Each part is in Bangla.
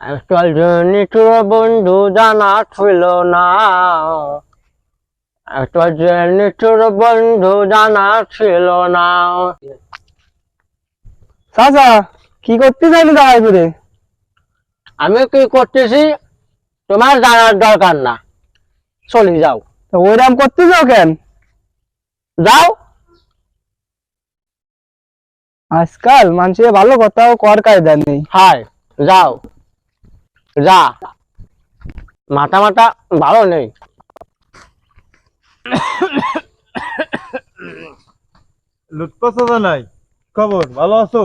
একটা নিঠুর বন্ধু জানা ছিল না। একটা যে নিঠুর বন্ধু জানা ছিল না। চাচা কি করতে চাইলি দাঁড়াই করে আমি কি করতেছি? তোমার জানার দরকার না। চলে যাও। ওইরাম করতে যাও কেন? যাও। আজকাল মানুষের ভালো কথাও কর কায়দা নেই। হাই যাও। যা। মাথা মাথা ভালো নেই। নাই? খবর ভালো আছো?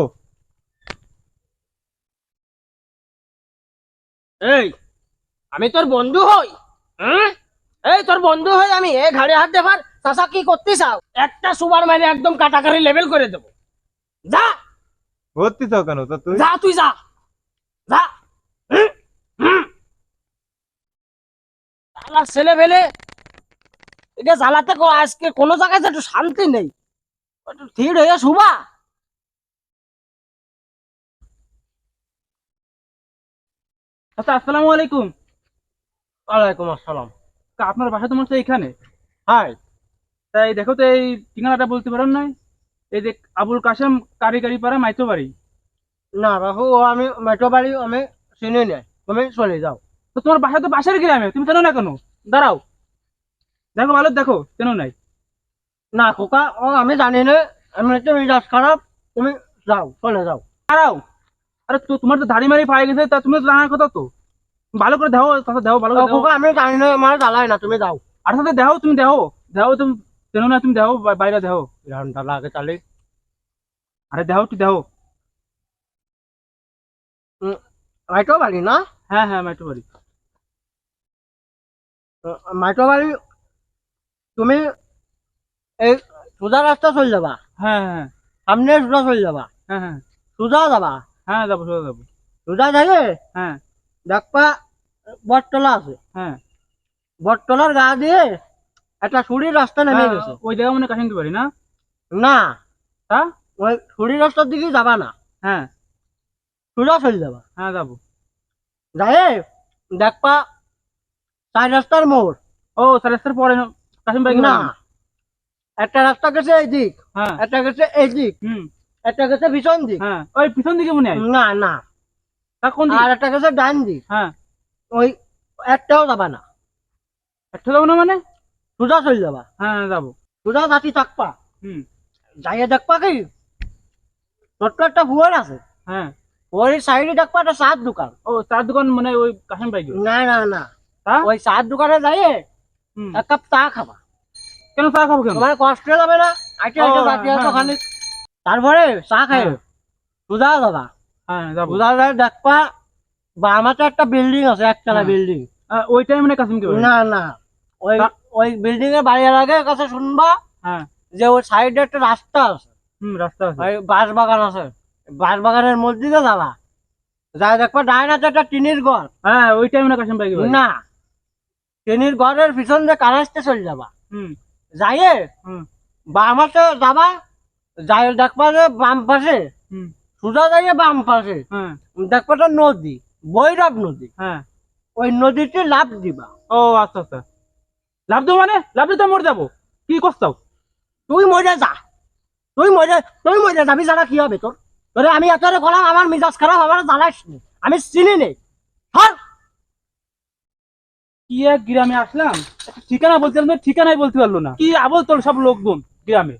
এই আমি তোর বন্ধু হই? হুম? এই তোর বন্ধু হই আমি। এ ঘাড়ে হাত দেবার। চাষা কি করতে চাও? একটা সুবার মারে একদম কাটাকারি লেভেল করে দেবো। যা। ভর্তি চাও কেন? তা তুই? যা তুই যা। যা হুম? হুম। শালা ছেলে ফেলে একে জ্বালাতে কো আজকে কোনো জায়গায় একটু শান্তি নেই। একটু থির হয়ে শুবা। আচ্ছা আসসালামু আলাইকুম। ওয়ালাইকুম আসসালাম। তা আপনার বাসা তোমার তো এখানে হাই। তাই দেখো তো এই ঠিকানাটা বলতে পারেন নাই? এই যে আবুল কাসেম কারিগরি পাড়া মাইতো বাড়ি না ও আমি মেট্রো বাড়ি আমি চিনি নাই। তুমি চলে যাও। তো তোমার বাসা তো বাসার গ্রামে তুমি চেনো না কেন? দাঁড়াও। দেখো ভালো দেখো চেনো নাই। না খোকা ও আমি জানি না আমি একটু মেজাজ খারাপ তুমি যাও চলে যাও। দাঁড়াও। আরে তো তোমার তো দাড়ি মারি পায়ে গেছে তা তুমি তো জানার কথা তো। ভালো করে দেখো তাতে দেখো ভালো করে খোকা আমি জানি না আমার জ্বালায় না তুমি যাও। আর সাথে দেখো তুমি দেখো দেখো তুমি চেনো না তুমি দেখো বাইরে দেখো ঘণ্টা লাগে তাহলে। আরে দেখো তুই দেখো মেট্রো বাড়ি না? হ্যাঁ হ্যাঁ মাইতো বাড়ি মেট্রো বাড়ি তুমি এই সোজা রাস্তা চলে যাবা। হ্যাঁ হ্যাঁ। সামনে সোজা চলে যাবা। হ্যাঁ হ্যাঁ। সোজা যাবা। হ্যাঁ যাব সোজা যাব। সোজা যাবে হ্যাঁ। দেখবা বটতলা আছে। হ্যাঁ। বটতলার গা দিয়ে একটা সুড়ির রাস্তা নেমে হ্যাঁ, গেছে। ওই জায়গা মানে কাশিমতি বাড়ি না? না। তা? ওই সুড়ির রাস্তার দিকে যাবা না। হ্যাঁ। সোজা চলে যাবা। হ্যাঁ যাব। যাই দেখবা চার রাস্তার মোড়। ও সারেস্তার পরে কাশিম বাড়ি না। একটা রাস্তা গেছে এই দিক হ্যাঁ। একটা গেছে এই দিক হুম। একটা গেছে দিক। হ্যাঁ ওই পিছন দিকে মনে হয়? না না। তা কোন দিক? আর একটা গেছে ডান দিক। হ্যাঁ। ওই একটাও যাবা না। একটা যাব না মানে? সোজা চলে যাবা। হ্যাঁ যাব। সোজা জাতি থাকবা। হুম। যাইয়ে দেখবা কি? ছোট্ট একটা ফুয়ার আছে। হ্যাঁ। ওই সাইডে দেখবা একটা চার দোকান। ও চার দোকান মানে ওই কাশিম বাড়ি না না না। ওই চার দোকানে যাইয়ে এক কাপ চা খাবা। কেন চা খাব কেন? তোমার কষ্ট যাবে না? আইটে আইটে হ্যাঁ, হ্যাঁ। খালি তারপরে চা খাই হ্যাঁ। সোজা যাবা হ্যাঁ সোজা যায় দেখবা বামাতে একটা বিল্ডিং আছে একতলা হ্যাঁ। বিল্ডিং ওইটাই মানে কাশিম কি না না। ওই ওই বিল্ডিং এর বাড়ির আগে কাছে শুনবা হ্যাঁ। যে ওই সাইডে একটা রাস্তা আছে। হুম রাস্তা আছে। ওই বাঁশ বাগান আছে। বাঁশ বাগানের দিয়ে যাবা। যাই দেখবা ডাইন হাতে একটা টিনের ঘর। হ্যাঁ ওইটাই মানে কাশিম বাড়ি না। টিনের ঘরের পিছন দিয়ে কারাসতে চলে যাবা? হুম। যাইয়ে হুম। বাম যাবা যাই দেখবা যে বাম পাশে। হুম। সোজা যাইয়ে বাম পাশে। হ্যাঁ। দেখবা একটা নদী বৈরব নদী। হ্যাঁ। ওই নদীতে লাভ দিবা। ও আচ্ছা আচ্ছা। লাভ দেবো মানে? লাভ দিতে মরে যাব। কি করছাও তুই মরে যা। তুই মরে তুই মরে যাবি জানা কি হবে তোর? তোরে আমি এত গলাম আমার মিজাজ খারাপ আমার জ্বালাইস নি। আমি চিনি নেই হর কি এক গ্রামে আসলাম ঠিকানা বলছিলাম, ঠিকানাই বলতে পারল না। কি আবল তোর সব লোকজন গ্রামে।